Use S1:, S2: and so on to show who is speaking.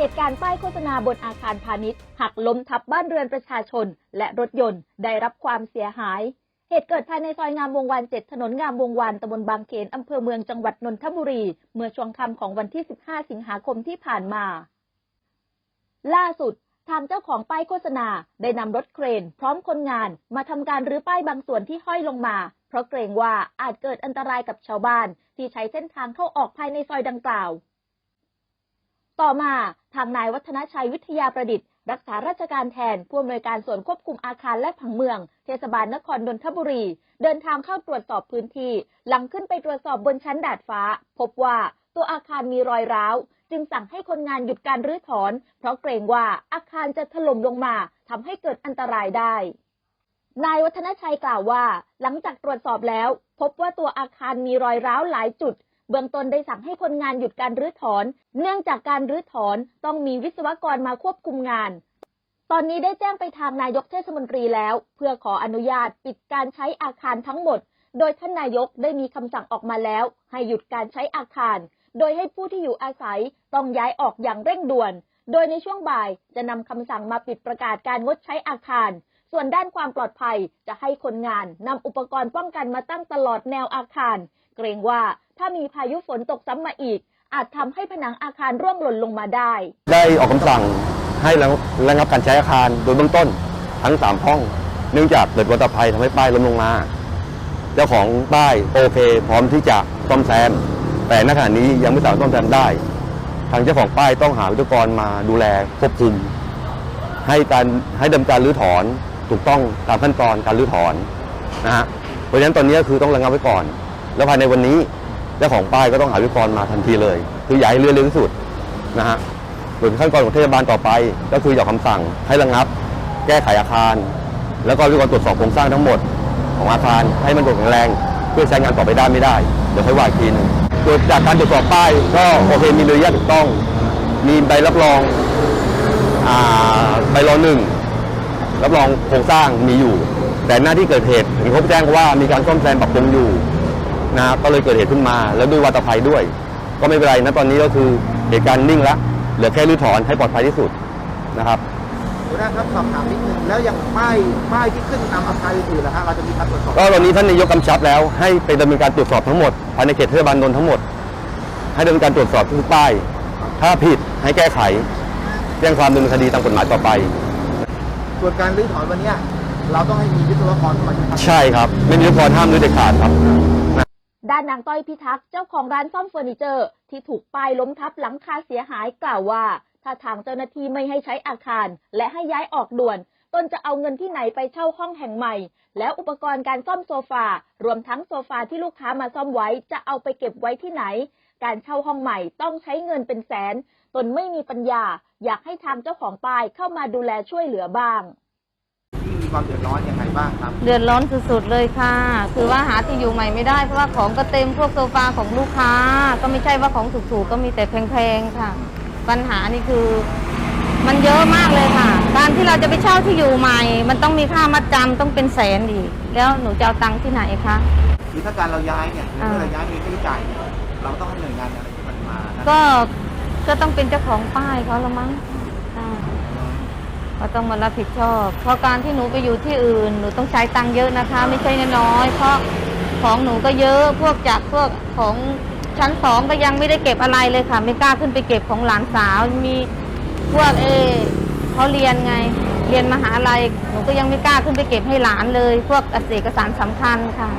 S1: เหตุการณ์ป้ายโฆษณาบนอาคารพาณิชย์ หักล้มทับบ้านเรือนประชาชน และรถยนต์ได้รับความเสียหาย เหตุเกิดภายในซอยงามวงวาน 7 ถนนงามวงวานตำบลบางเขนอำเภอเมืองจังหวัดนนทบุรี เมื่อช่วงค่ำของวันที่ 15 สิงหาคมที่ผ่านมา ล่าสุดทางเจ้าของป้ายโฆษณาได้นำรถเครน พร้อมคนงานมาทำการรื้อป้ายบางส่วนที่ห้อยลงมา เพราะเกรงว่าอาจเกิดอันตรายกับชาวบ้าน ที่ใช้เส้นทางเข้าออกภายในซอยดังกล่าว ต่อมาทางนายวัฒนชัยวิทยาประดิษฐ์ รักษาราชการแทนผู้อำนวยการส่วนควบคุมอาคารและผังเมือง เทศบาลนครนนทบุรี เดินทางเข้าตรวจสอบพื้นที่ หลังขึ้นไปตรวจสอบบนชั้นดาดฟ้า พบว่าตัวอาคารมีรอยร้าวจึงสั่งให้คนงานหยุดการรื้อถอน เพราะเกรงว่าอาคารจะถล่มลงมาทำให้เกิดอันตรายได้ นายวัฒนชัยกล่าวว่า หลังจากตรวจสอบแล้ว พบว่าตัวอาคารมีรอยร้าวหลายจุด เบื้องต้นได้สั่งให้คนงานหยุดการรื้อถอน เนื่องจากการรื้อถอนต้องมีวิศวกรมาควบคุมงาน ตอนนี้ได้แจ้งไปทางนายกเทศมนตรีแล้ว เพื่อขออนุญาตปิดการใช้อาคารทั้งหมด โดยท่านนายกได้มีคำสั่งออกมาแล้ว ให้หยุดการใช้อาคาร โดยให้ผู้ที่อยู่อาศัยต้องย้ายออกอย่างเร่งด่วน โดยในช่วงบ่ายจะนำคำสั่งมาปิดประกาศการงดใช้อาคารส่วนด้านความปลอดภัยจะให้คนงานนำอุปกรณ์ป้องกันมาตั้งตลอดแนวอาคาร เกรงว่า ถ้ามีพายุฝนตกซ้ำมาอีก อาจทำให้ผนังอาคารร่วงหล่นลงมาได้
S2: ได้ออกคำสั่งให้ระงับระงับการใช้อาคารโดยเบื้องต้นทั้ง3ห้อง เนื่องจากเกิดวัตภัยทำให้ป้ายล้มลงมา เจ้าของป้ายโอเค พร้อมที่จะซ่อมแซม แต่ณขณะนี้ยังไม่สามารถซ่อมแซมได้ ทางเจ้าของป้ายต้องหาวิศวกรมาดูแลควบคุม ให้การให้ดำเนินการรื้อถอนถูกต้องตามขั้นตอนการรื้อถอนนะฮะเพราะฉะนั้นตอนนี้คือต้องระงับไว้ก่อน แล้วภายในวันนี้ เจ้าของป้ายก็ต้องหาวิศวกรมาทันทีเลย คืออย่าให้เรื่อยเร็วที่สุดนะฮะส่วนขั้นตอนของเทศบาลต่อไป ก็คือออกคำสั่งให้ระงับ แก้ไขอาคาร แล้วก็วิศวกรตรวจสอบโครงสร้างทั้งหมด ของอาคารให้มันคงแข็งแรง เพื่อใช้งานต่อไปได้ไม่ได้เดี๋ยวค่อยว่าอีกทีหนึงตรวจากการตรวจสอบป้ายก็โอเคมีใบอนุญาตถูกต้อง มีใบรับรองใบรอหนึ่งรับรองโครงสร้างมีอยู่ แต่หน้าที่เกิดเหตุเห็นเขาแจ้งว่ามีการซ่อมแซมปรับปรุงอยู่ นะฮะก็เลยเกิดเหตุขึ้นมา แล้วด้วยวัตภัยด้วย ก็ไม่เป็นไรนะตอนนี้ก็คือเหตุการณ์นิ่งแล้วเหลือแค่รื้อถอนให้ปลอดภัยที่สุดนะครับ
S3: หัวหน้าครับสอบถามนิดนึงแล้วอย่างป้ายป้ายที่ขึ้นนำอาคารอื่นๆล่ะฮะเราจะมีการตรวจสอบ
S2: ก็ตอนนี้ท่านนายกกำชับแล้ว ให้ไปดำเนินการตรวจสอบทั้งหมดภายในเขตเทศบาลนนท์ทั้งหมด ให้ดำเนินการตรวจสอบทุกป้าย ถ้าผิดให้แก้ไขแจ้งความดำเนินคดีตามกฎหมายต่อไป
S3: ส่วนการรื้อถอนวันเนี้ยเราต้องให้มีวิศวกรเข้ามาช่วยทำ
S2: ใช่ครับ ไม่มีอุปกรณ์ห้ามรื้อเด็ดขาดครับ
S1: ด้านนางต้อยพิทักษ์เจ้าของร้านซ่อมเฟอร์นิเจอร์ ที่ถูกป้ายล้มทับหลังคาเสียหายกล่าวว่า ถ้าทางเจ้าหน้าที่ไม่ให้ใช้อาคาร และให้ย้ายออกด่วนตนจะเอาเงินที่ไหนไปเช่าห้องแห่งใหม่ แล้วอุปกรณ์การซ่อมโซฟา รวมทั้งโซฟาที่ลูกค้ามาซ่อมไว้จะเอาไปเก็บไว้ที่ไหน การเช่าห้องใหม่ต้องใช้เงินเป็นแสน ตนไม่มีปัญญา อยากให้ทางเจ้าของป้ายเข้ามาดูแลช่วยเหลือบ้าง
S3: ความเดือดร้อนยังไงบ้างครับ
S4: เดือดร้อนสุดๆเลยค่ะ คือว่าหาที่อยู่ใหม่ไม่ได้เพราะว่าของก็เต็มพวกโซฟาของลูกค้า ก็ไม่ใช่ว่าของถูกๆก็มีแต่แพงๆค่ะ ปัญหานี่คือ มันเยอะมากเลยค่ะ การที่เราจะไปเช่าที่อยู่ใหม่ มันต้องมีค่ามัดจำต้องเป็นแสนอีก แล้วหนูจะเอาตังค์ที่ไหนคะ
S3: คือถ้าการเราย้ายเนี่ยหรือ
S4: อ่า
S3: เมื่อเราย้ายมีค่าใช้จ่ายเนี่ยเราต้องให้หน่วยงานอะไรที่มันมานะ
S4: ก็ก็ต้องเป็นเจ้าของป้ายเขาละมั้งค่ะ ก็ต้องมารับผิดชอบ เพราะการที่หนูไปอยู่ที่อื่น หนูต้องใช้ตังค์เยอะนะคะ ไม่ใช่น้อยๆเพราะของหนูก็เยอะพวกจากพวกของชั้นสองก็ยังไม่ได้เก็บอะไรเลยค่ะ ไม่กล้าขึ้นไปเก็บของหลานสาวมีพวกเออเขาเรียนไง เรียนมหาลัยหนูก็ยังไม่กล้าขึ้นไปเก็บให้หลานเลย พวกเอกสารสำคัญค่ะ